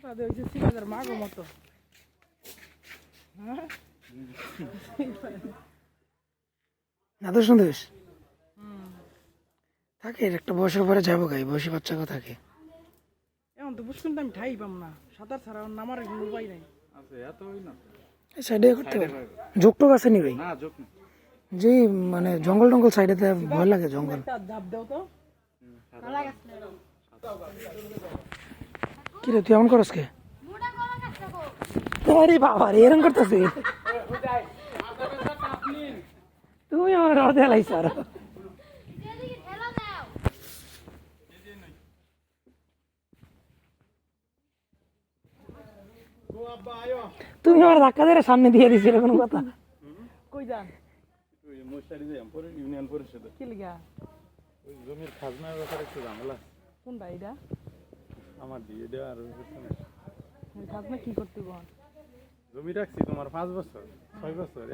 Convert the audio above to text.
সিরাজের মাগো মতো। হ্যাঁ? সন্দেশ। থাকে এর একটা বয়সের পরে যাব গাই বয়সী বাচ্চাকে থাকে। এখন তো বুঝছেন তো আমি ঠাই পাম না। সাঁতার ছাড়া নামার কোনো উপায় নাই। আছে এত হই না। এই সাইডে করতে পারে। ঝোঁকটোক আছে নি ভাই? না যোগ না যে মানে জঙ্গল টঙ্গল সাইডে ভয় লাগে জঙ্গল। একটা দাও তো। কি রে তুই এমন করস কে? আরে বাবা রে এরম করতেছে। তুমি আমার অর্ধে লাইছ আর। তুমি আমার ধাক্কা দিয়ে সামনে দিয়ে দিছিলে কোনো কথা। কই যান? ইউনিয়ন পরিষদ কি লিগা? জমির খাজনার ব্যাপারে একটু ঝামেলা। কোনটা এটা আমার দিয়ে দেওয়া আর কি করতে বল? জমি রাখছি তোমার পাঁচ বছর ছয় বছর।